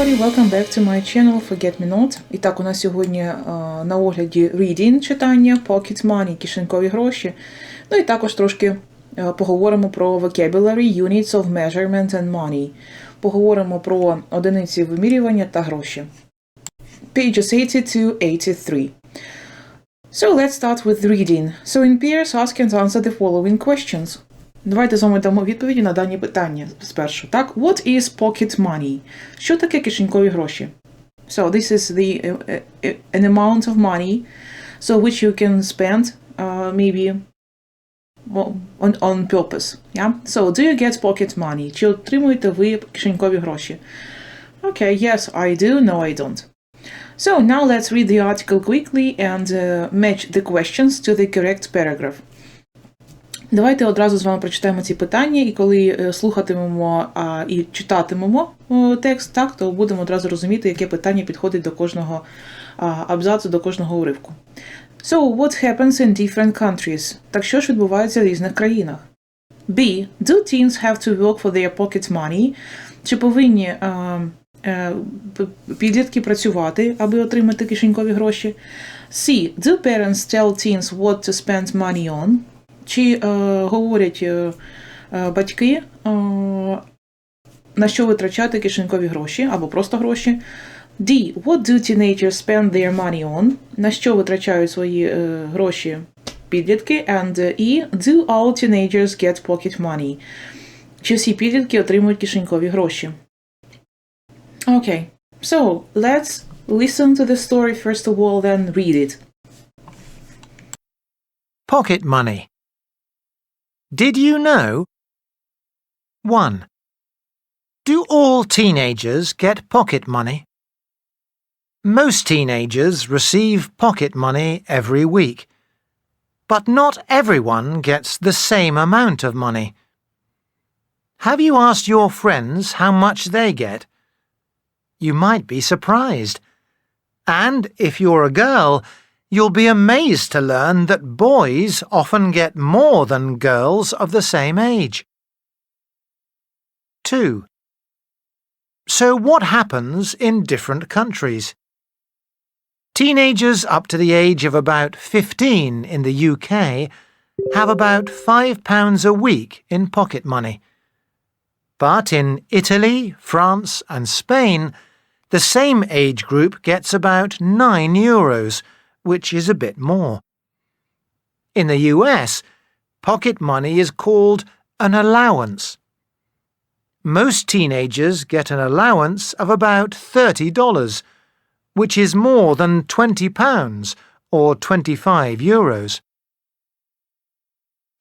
everybody, welcome back to my channel Forget Me Not. І так, у нас сьогодні е, на огляді reading читання, pocket money, кишенькові гроші. Ну і також трошки е, поговоримо про vocabulary, units of measurement and money. Поговоримо про одиниці вимірювання та гроші. Pages 80 So let's start with reading. So in pairs, ask and answer the following questions. Давайте з вами дамо відповіді на дані питання спершу. Так, what is pocket money? Що таке кишенькові гроші? So this is the uh, uh, an amount of money so which you can spend uh, maybe well, on, on purpose. Yeah? So do you get pocket money? Чи отримуєте ви кишенькові гроші? Okay, yes, I do. No, I don't. So now let's read the article quickly and uh, match the questions to the correct paragraph. Давайте одразу з вами прочитаємо ці питання, і коли е, слухатимемо а, і читатимемо текст, так, то будемо одразу розуміти, яке питання підходить до кожного а, абзацу, до кожного уривку. So, what happens in different countries? Так що ж відбувається в різних країнах? B. Do teens have to work for their pocket money? Чи повинні а, е, п- підлітки працювати, аби отримати кишенькові гроші? C. Do parents tell teens what to spend money on? Чи е, говорять е, е, батьки, на що витрачати кишенькові гроші або просто гроші? D. What do teenagers spend their money on? На що витрачають свої е, гроші підлітки? And E. Do all teenagers get pocket money? Чи всі підлітки отримують кишенькові гроші? Okay, so let's listen to the story first of all, then read it. Pocket money. Did you know? 1. Do all teenagers get pocket money? Most teenagers receive pocket money every week, but not everyone gets the same amount of money. Have you asked your friends how much they get? You might be surprised. And if you're a girl, you'll be amazed to learn that boys often get more than girls of the same age. 2. So, what happens in different countries? Teenagers up to the age of about 15 in the UK have about £5 a week in pocket money. But in Italy, France, and Spain, the same age group gets about 9 euros, which is a bit more. In the US, pocket money is called an allowance. Most teenagers get an allowance of about $30, which is more than £20 or 25 euros.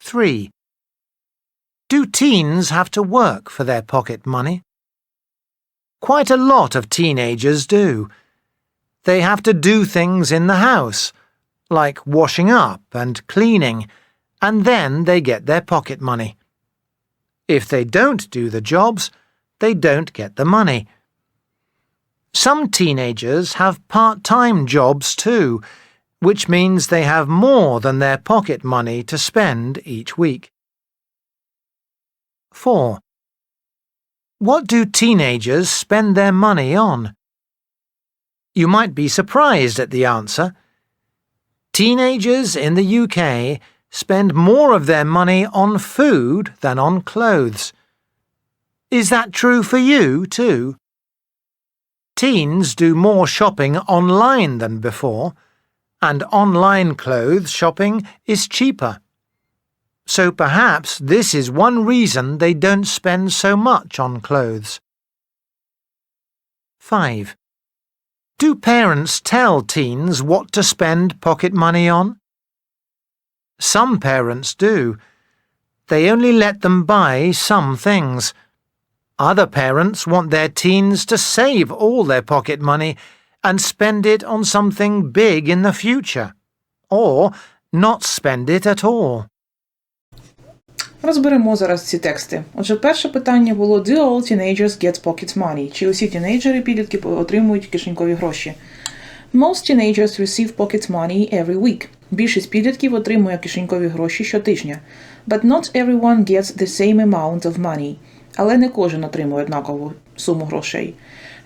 3. Do teens have to work for their pocket money? Quite a lot of teenagers do. They have to do things in the house, like washing up and cleaning, and then they get their pocket money. If they don't do the jobs, they don't get the money. Some teenagers have part time jobs too, which means they have more than their pocket money to spend each week. 4. What do teenagers spend their money on? You might be surprised at the answer. Teenagers in the UK spend more of their money on food than on clothes. Is that true for you, too? Teens do more shopping online than before, and online clothes shopping is cheaper. So perhaps this is one reason they don't spend so much on clothes. 5. Do parents tell teens what to spend pocket money on? Some parents do. They only let them buy some things. Other parents want their teens to save all their pocket money and spend it on something big in the future. Or not spend it at all. Розберемо зараз ці тексти. Отже, перше питання було Do all teenagers get pocket money? Чи усі тінейджери підлітки отримують кишенькові гроші? Most teenagers receive pocket money every week. Більшість підлітків отримує кишенькові гроші щотижня. But not everyone gets the same amount of money. Але не кожен отримує однакову суму грошей.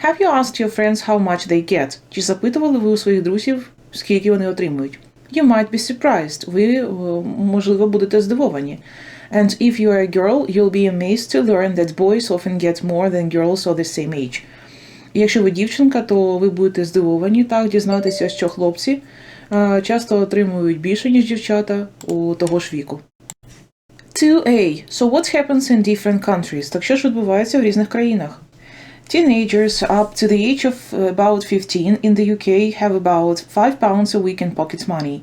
Have you asked your friends how much they get? Чи запитували ви у своїх друзів, скільки вони отримують? You might be surprised. Ви, е, можливо, будете здивовані. And if you are a girl, you'll be amazed to learn that boys often get more than girls of the same age. І якщо ви дівчинка, то ви будете здивовані так дізнатися, що хлопці е, часто отримують більше, ніж дівчата у того ж віку. 2a. So what happens in different countries? Так що ж відбувається в різних країнах? Teenagers up to the age of uh, about 15 in the UK have about 5 pounds a week in pocket money.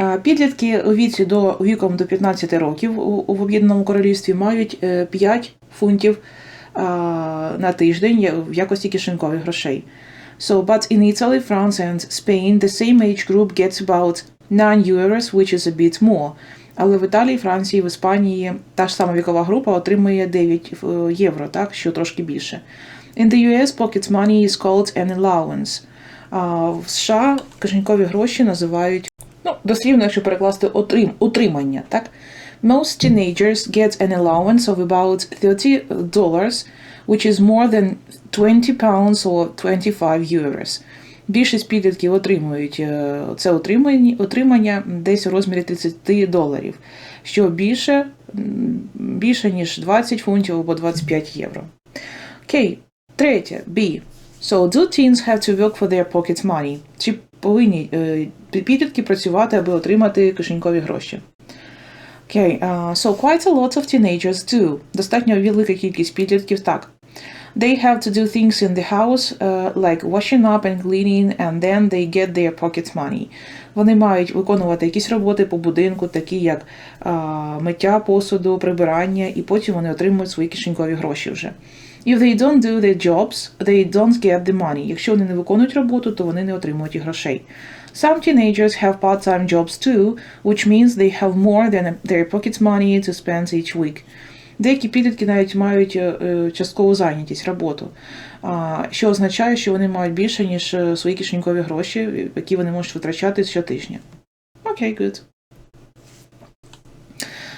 Е, Підлітки у віці до віком до 15 років в Об'єднаному Королівстві мають е, 5 фунтів е, на тиждень в якості кишенькових грошей. So, but in Italy, France and Spain, the same age group gets about 9 euros, which is a bit more. Але в Італії, Франції, в Іспанії та ж сама вікова група отримує 9 е, євро, так, що трошки більше. In the US, pocket money is called an allowance. А в США кишенькові гроші називають, ну, дослівно, якщо перекласти отрим, утримання, так? Most teenagers get an allowance of about 30 dollars, which is more than 20 pounds or 25 euros. Більшість підлітків отримують е, це отримання, отримання десь у розмірі 30 доларів, що більше, більше ніж 20 фунтів або 25 євро. Окей, третє, B. So, do teens have to work for their pocket money? Чи повинні е, підлітки працювати, аби отримати кишенькові гроші? Окей, uh, so quite a lot of teenagers do. Достатньо велика кількість підлітків так. They have to do things in the house, uh, like washing up and cleaning, and then they get their pocket money. Вони мають виконувати якісь роботи по будинку, такі як uh, миття посуду, прибирання, і потім вони отримують свої кишенькові гроші вже. If they don't do their jobs, they don't get the money. Якщо вони не виконують роботу, то вони не отримують і грошей. Some teenagers have part-time jobs too, which means they have more than their pocket money to spend each week. Деякі підлітки навіть мають е, е, часткову зайнятість, роботу, що означає, що вони мають більше, ніж е, свої кишенькові гроші, які вони можуть витрачати щотижня. Okay, good.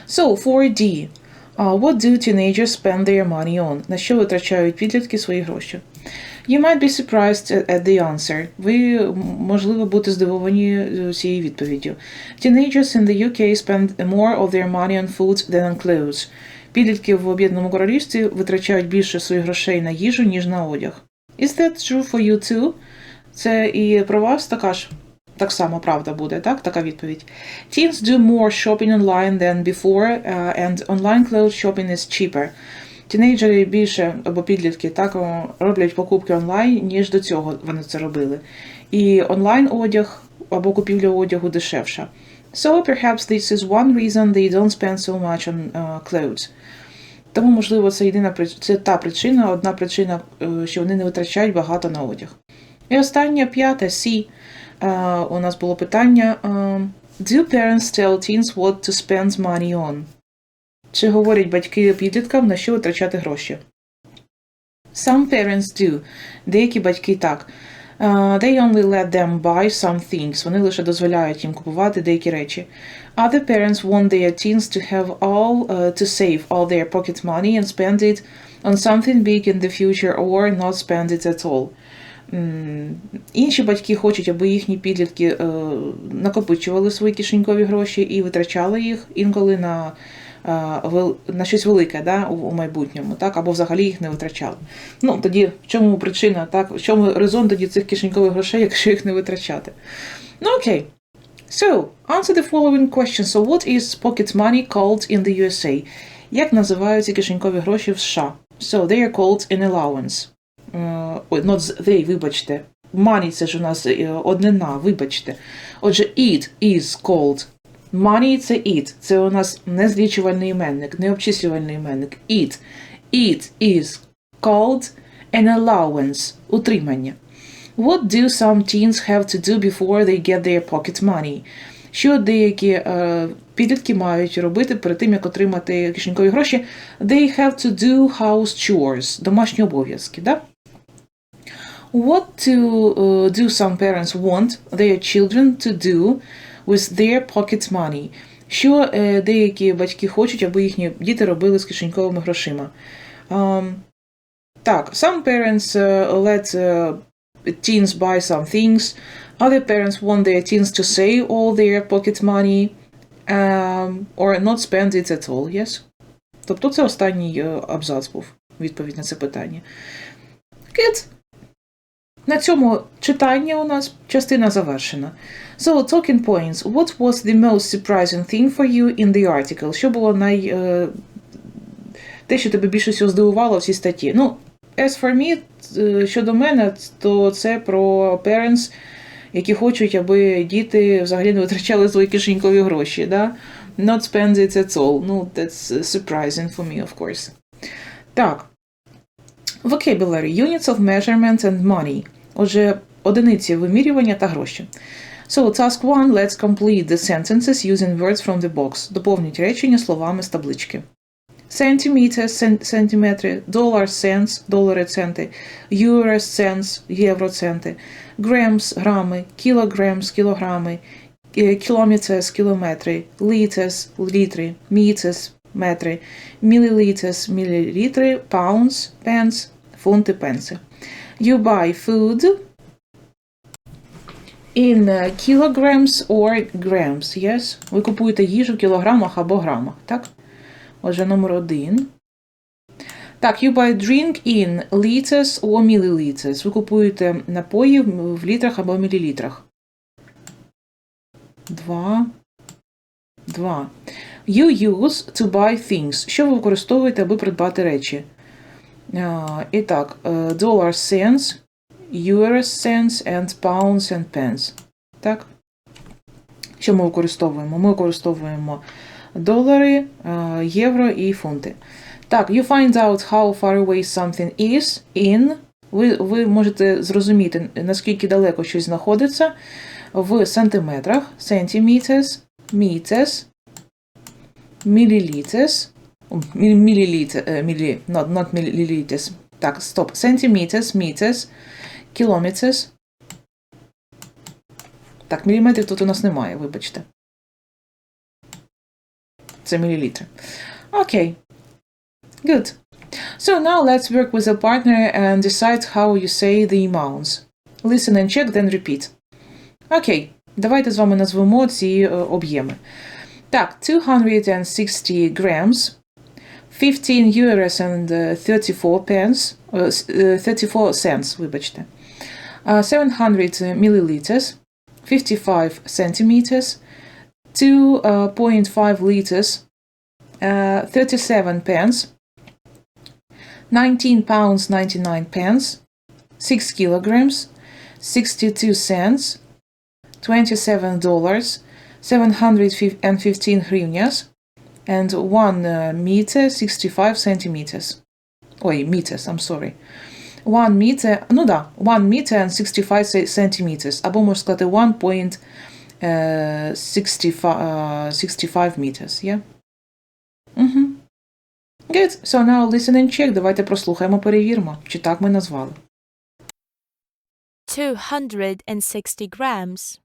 So, 4D. Uh, what do teenagers spend their money on? На що витрачають підлітки свої гроші? You might be surprised at- the answer. Ви, можливо, будете здивовані е, цією відповіддю. Teenagers in the UK spend more of their money on food than on clothes. Підлітки в Об'єднаному Королівстві витрачають більше своїх грошей на їжу, ніж на одяг. Is that true for you too? Це і про вас така ж так само правда буде, так? Така відповідь. Teens do more shopping online than before, uh, and online clothes shopping is cheaper. Тінейджери більше або підлітки так роблять покупки онлайн, ніж до цього вони це робили. І онлайн одяг або купівля одягу дешевша. So perhaps this is one reason they don't spend so much on uh, clothes. Тому, можливо, це єдина це та причина, одна причина, е, що вони не витрачають багато на одяг. І останнє п'яте C. Е, у нас було питання: е, Do parents tell teens what to spend money on? Чи говорять батьки підліткам, на що витрачати гроші? Some parents do. Деякі батьки так. Uh, they only let them buy some things. Вони лише дозволяють їм купувати деякі речі. Other parents want their teens to have all uh, to save all their pocket money and spend it on something big in the future or not spend it at all. Інші батьки хочуть, аби їхні підлітки е, накопичували свої кишенькові гроші і витрачали їх інколи на, на щось велике да, у, майбутньому, так, або взагалі їх не витрачали. Ну, тоді в чому причина, так, в чому резон тоді цих кишенькових грошей, якщо їх не витрачати? Ну окей. So, answer the following question. So, what is pocket money called in the USA? Як називаються кишенькові гроші в США? So, they are called an allowance. Е, Ой, not they, вибачте. Money це ж у нас е, однина, вибачте. Отже, it is called. Money це it. Це у нас не злічувальний іменник, не обчислювальний іменник. It. It is called an allowance. Утримання. What do some teens have to do before they get their pocket money? Що деякі е, підлітки мають робити перед тим, як отримати кишенькові гроші? They have to do house chores, домашні обов'язки, да? What to uh, do some parents want their children to do with their pocket money? Що е, деякі батьки хочуть, аби їхні діти робили з кишеньковими грошима? Um, Так, some parents uh, let uh, teens buy some things. Other parents want their teens to save all their pocket money um, or not spend it at all, yes? Тобто це останній е, абзац був відповідь на це питання. Good. На цьому читання у нас частина завершена. So, talking points. What was the most surprising thing for you in the article? Що було най... е, те, що тебе більше всього здивувало в цій статті? Ну, as for me, е, щодо мене, то це про parents, які хочуть, аби діти взагалі не витрачали свої кишенькові гроші. Да? Not spend it at all. Ну, that's surprising for me, of course. Так. Vocabulary. Units of measurement and money. Отже, одиниці вимірювання та гроші. So, task 1. Let's complete the sentences using words from the box. Доповніть речення словами з таблички. Centimeters, сен- сантиметри, dollar, cents, долари, центи, euros, cents, євро, центи, grams, грами, kilograms, кілограми, е, kilometers, кілометри, liters, літри, meters, метри, milliliters, мілілітри, pounds, pence, фунти, пенси. You buy food in uh, kilograms or grams, yes? Ви купуєте їжу в кілограмах або грамах, так? Отже, номер один. Так, you buy drink in liters or milliliters. Ви купуєте напої в літрах або мілілітрах. Два. Два. You use to buy things. Що ви використовуєте, аби придбати речі? І так, е, dollar cents, euros cents and pounds and pence. Так? Що ми використовуємо? Ми використовуємо долари, е, євро і фунти. Так, you find out how far away something is in. Ви, ви можете зрозуміти, наскільки далеко щось знаходиться в сантиметрах, centimeters, meters, milliliters, milliliter, е, мілі, not, not milliliters. Так, стоп. Centimeters, meters, kilometers. Так, міліметрів тут у нас немає, вибачте. Це мілілітри. Окей. Good. So now let's work with a partner and decide how you say the amounts. Listen and check, then repeat. Окей. Давайте з вами назвемо ці е, об'єми. Так, 260 grams, 15 euros and е, 34 pence, е, с- е, 34 cents, вибачте. Uh, 700 milliliters, 55 centimeters, 2.5 liters, uh, 37 pence, 19 pounds 99 pence, 6 kilograms, 62 cents, 27 dollars, 715 hryvnias, and 1 uh, meter 65 centimeters. Ой, meters, I'm sorry. 1 meter, ну да, 1 meter and 65 ce- centimeters, або можна сказати 1.65 uh, 65 meters, yeah? Угу. Good. So now listen and check. Давайте прослухаємо, перевіримо, чи так ми назвали. 260 grams.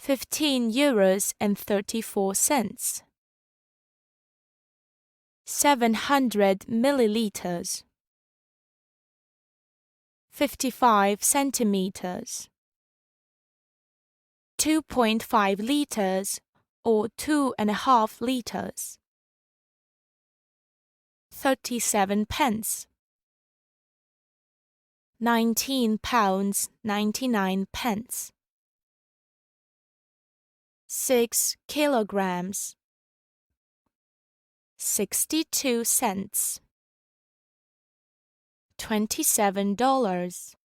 15 euros and 34 cents. 700 milliliters. 55 centimeters. 2.5 liters or two and a half liters. 37 pence. 19 pounds 99 pence. 6 kilograms. 62 cents. $27.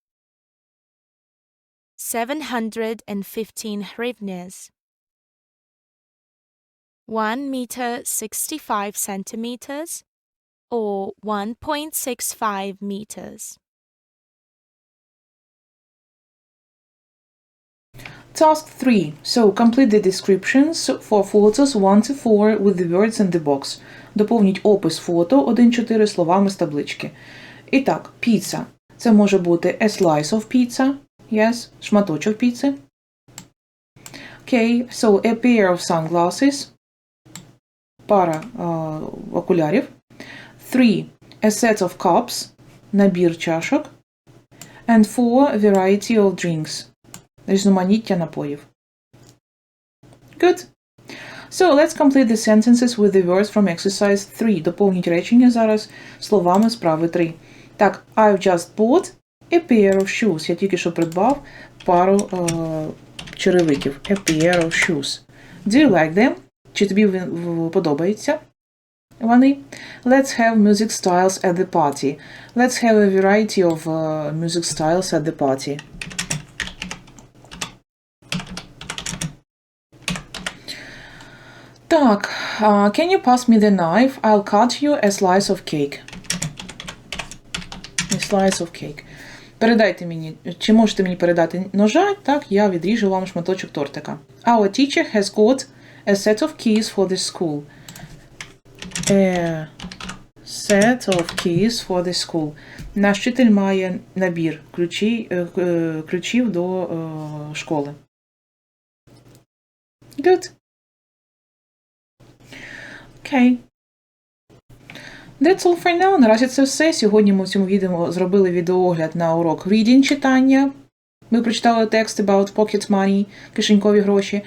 715 hryvnias. 1 meter 65 centimeters or 1.65 meters. Task 3. So complete the descriptions for photos 1 to 4 with the words in the box. Доповніть опис фото 1-4 словами з таблички. І так, піца. Це може бути a slice of pizza. Yes, шматочок піци. Okay, so a pair of sunglasses. Пара е, окулярів. 3. a set of cups, набір чашок, and four variety of drinks, різноманіття напоїв. Good. So let's complete the sentences with the words from exercise 3. Доповніть речення зараз словами справи 3. Так, I've just bought a pair of shoes. Я тільки що придбав пару е, черевиків. A pair of shoes. Do you like them? Чи тобі подобається? Вони. Let's have music styles at the party. Let's have a variety of uh, music styles at the party. Так, uh, can you pass me the knife? I'll cut you a slice of cake. A slice of cake. Передайте мені, чи можете мені передати ножа? Так, я відріжу вам шматочок тортика. Our teacher has got a set of keys for the school. A set of keys for the school. Наш вчитель має набір ключі, е, е, ключів до е, школи. Good. Окей. That's all for now. Наразі це все. Сьогодні ми в цьому відео зробили відеоогляд на урок reading читання. Ми прочитали текст about pocket money, кишенькові гроші,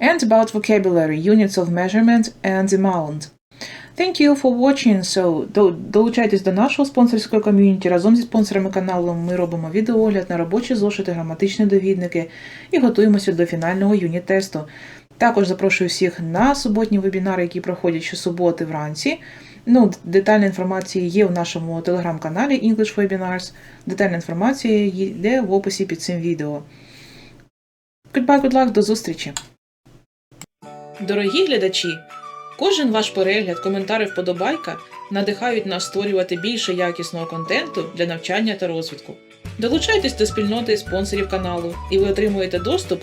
and about vocabulary, units of measurement and amount. Thank you for watching. So, до- долучайтесь до нашого спонсорського ком'юніті. Разом зі спонсорами каналу ми робимо відеоогляд на робочі зошити, граматичні довідники і готуємося до фінального юніт-тесту. Також запрошую всіх на суботні вебінари, які проходять щосуботи вранці. Ну, детальна інформація є в нашому телеграм-каналі English Webinars. Детальна інформація йде в описі під цим відео. Goodbye, good luck, до зустрічі! Дорогі глядачі! Кожен ваш перегляд, коментар і вподобайка надихають нас створювати більше якісного контенту для навчання та розвитку. Долучайтесь до спільноти спонсорів каналу, і ви отримуєте доступ